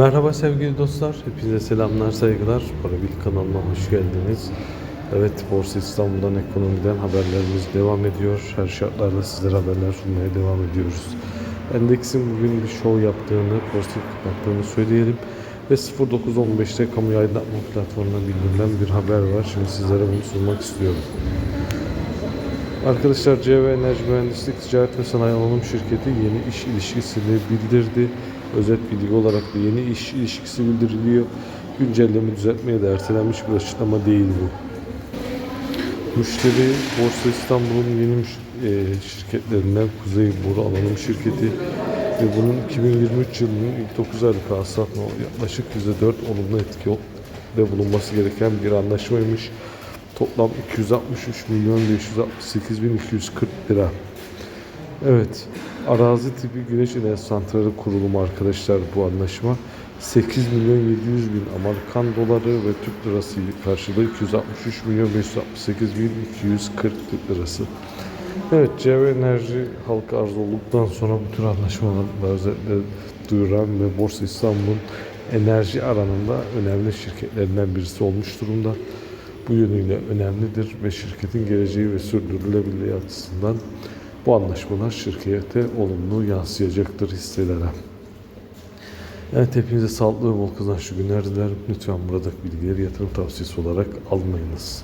Merhaba sevgili dostlar, hepinize selamlar, saygılar. Parabil kanalına hoş geldiniz. Evet, Borsa İstanbul'dan, ekonomiden haberlerimiz devam ediyor. Her şartlarda sizlere haberler sunmaya devam ediyoruz. Endeksin bugün bir show yaptığını, pozitif kapattığını söyleyelim. Ve 09.15'te kamu aydınlatma platformuna bildirilen bir haber var. Şimdi sizlere bunu sunmak istiyorum. Arkadaşlar CV Enerji Mühendislik Ticaret ve Sanayi Anonim Şirketi yeni iş ilişkisini bildirdi. Özet bilgi olarak da yeni iş ilişkisi bildiriliyor. Güncelleme düzeltmeye de ertelenmiş bir açıklama değil bu. Müşteri Borsa İstanbul'un yeni e, şirketlerinden Kuzey Boru Anonim Şirketi ve bunun 2023 yılının ilk 9 aylık hasılatına yaklaşık %4 olumlu etkide bulunması gereken bir anlaşmaymış. Toplam 263 milyon 568 bin 240 lira. Evet, arazi tipi güneş enerji santrali kurulumu arkadaşlar bu anlaşma. 8 milyon 700 bin Amerikan doları ve Türk lirası karşılığı 263 milyon 568 bin 240 Türk lirası. Evet, CV Enerji halka arz olduktan sonra bu tür anlaşmaları özellikle duyuran ve Borsa İstanbul'un enerji alanında önemli şirketlerinden birisi olmuş durumda. Bu yönüyle önemlidir ve şirketin geleceği ve sürdürülebilirliği açısından bu anlaşmalar şirkete olumlu yansıyacaktır hisselere. Evet hepinize sağlıklı ve bol kazançlı günler dilerim. Lütfen buradaki bilgileri yatırım tavsiyesi olarak almayınız.